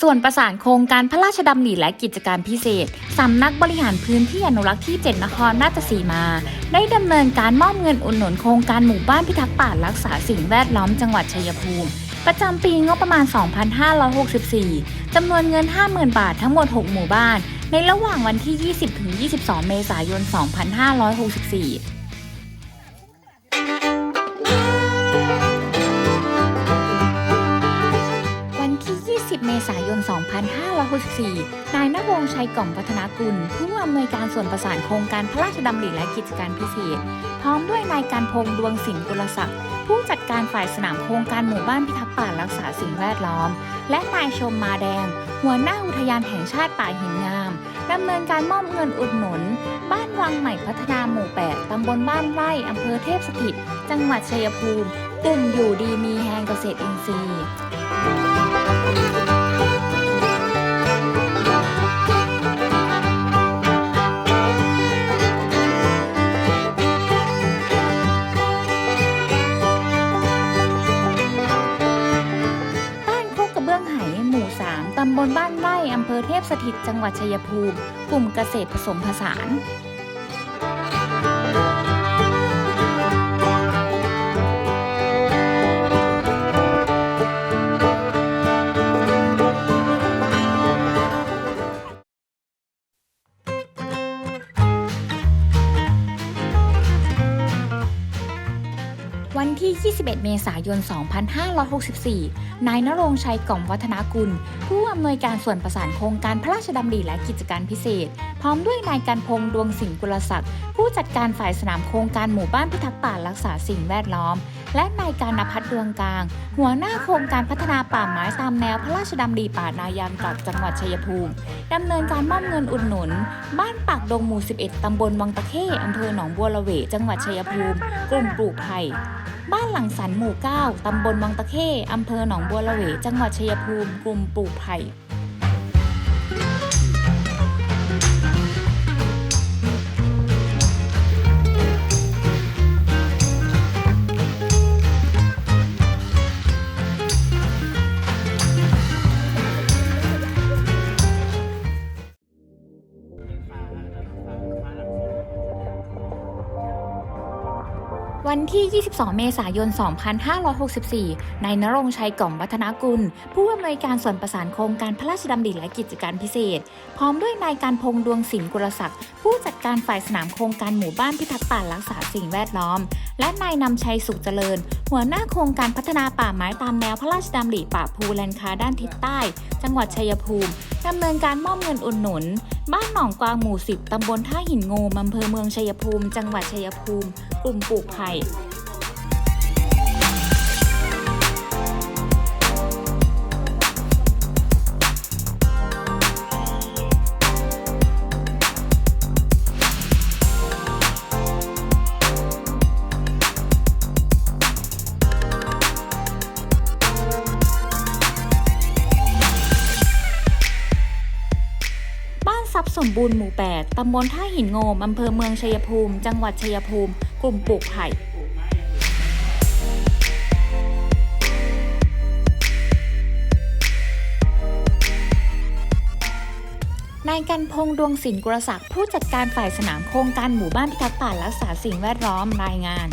ส่วนประสานโครงการพระราชดำริและกิจการพิเศษ สำนักบริหารพื้นที่อนุรักษ์ที่ 7 นครราชสีมา ได้ดำเนินการมอบเงินอุดหนุนโครงการหมู่บ้านพิทักษ์ป่ารักษาสิ่งแวดล้อมจังหวัดชัยภูมิ ประจำปีงบประมาณ 2564 จำนวนเงิน 50,000 บาททั้งหมด 6 หมู่บ้าน ในระหว่างวันที่ 20-22 เมษายน 2564 เมษายน 2564 นายนรงชัยกล่อมพัฒนากุล ผู้อำนวยการส่วนประสานโครงการพระราชดำริและกิจการพิเศษ พร้อมด้วยนายการพงษ์ดวงสินกุลศักดิ์ผู้จัดการฝ่ายสนามโครงการหมู่บ้านพิทักษ์ป่ารักษาสิ่งแวดล้อม และนายชมมาแดง หัวหน้าอุทยานแห่งชาติป่าหินงามดำเนินการมอบเงินอุดหนุน บ้านวังใหม่พัฒนาหมู่ 8 ตำบลบ้านไร่อำเภอเทพสถิต จังหวัดชัยภูมิกลุ่มอยู่ดีมีแหงเกษตรอินทรีย์ บ้านโคกกระเบื้องไหหมู่ 3 ตำบลบ้านไร่อำเภอเทพสถิต จังหวัดชัยภูมิ กลุ่มเกษตรผสมผสาน วันที่ 21 เมษายน 2564 นายนรงชัยกล่อมวัฒนากุล ผู้อำนวยการส่วนประสานโครงการพระราชดำริและกิจการพิเศษ พร้อมด้วยนายการพงษ์ดวงสิงห์กุลศักดิ์ ผู้จัดการฝ่ายสนามโครงการหมู่บ้านพิทักษ์ป่ารักษาสิ่งแวดล้อม และนายการนภัทรเรืองกลาง หัวหน้าโครงการพัฒนาป่าไม้ตามแนวพระราชดำริป่านายางกลับจังหวัดชัยภูมิดำเนินการมอบเงินอุดหนุน บ้านปากดงหมู่ 11 ตำบลวังตะเข้อำเภอหนองบัวระเว จังหวัดชัยภูมิ กลุ่มปลูกไผ่ บ้านหลังสันหมู่ 9 ตำบลวังตะเข้อำเภอหนองบัวระเว จังหวัดชัยภูมิ กลุ่มปลูกไผ่ วันที่ 22 เมษายน 2564 นายนรงชัยกล่อมวัฒนากุล ผู้อำนวยการส่วนประสานโครงการพระราชดำริและกิจการพิเศษ พร้อมด้วยนายการพงษ์ดวงสินกุลศักดิ์ ผู้จัดการฝ่ายสนามโครงการหมู่บ้านพิทักษ์ป่ารักษาสิ่งแวดล้อม และนายนำชัยสุขเจริญ หัวหน้าโครงการพัฒนาป่าไม้ตามแนวพระราชดำริป่าภูแลนคาด้านทิศใต้ จังหวัดชัยภูมิ ดำเนินการมอบเงินอุดหนุน บ้านหนองกวางหมู่ 10 ตำบลท่าหินโงมอำเภอเมืองชัยภูมิ จังหวัดชัยภูมิ กลุ่มปลูกไผ่ ทรัพย์สมบูรณ์หมู่ 8 ตำบลท่าหินโงม อำเภอเมืองชัยภูมิ จังหวัดชัยภูมิ กลุ่มปลูกไผ่นายกันพงดวงสินกุลศักดิ์ผู้จัดการฝ่ายสนามโครงการหมู่บ้านพิทักษ์ป่ารักษาสิ่งแวดล้อมรายงาน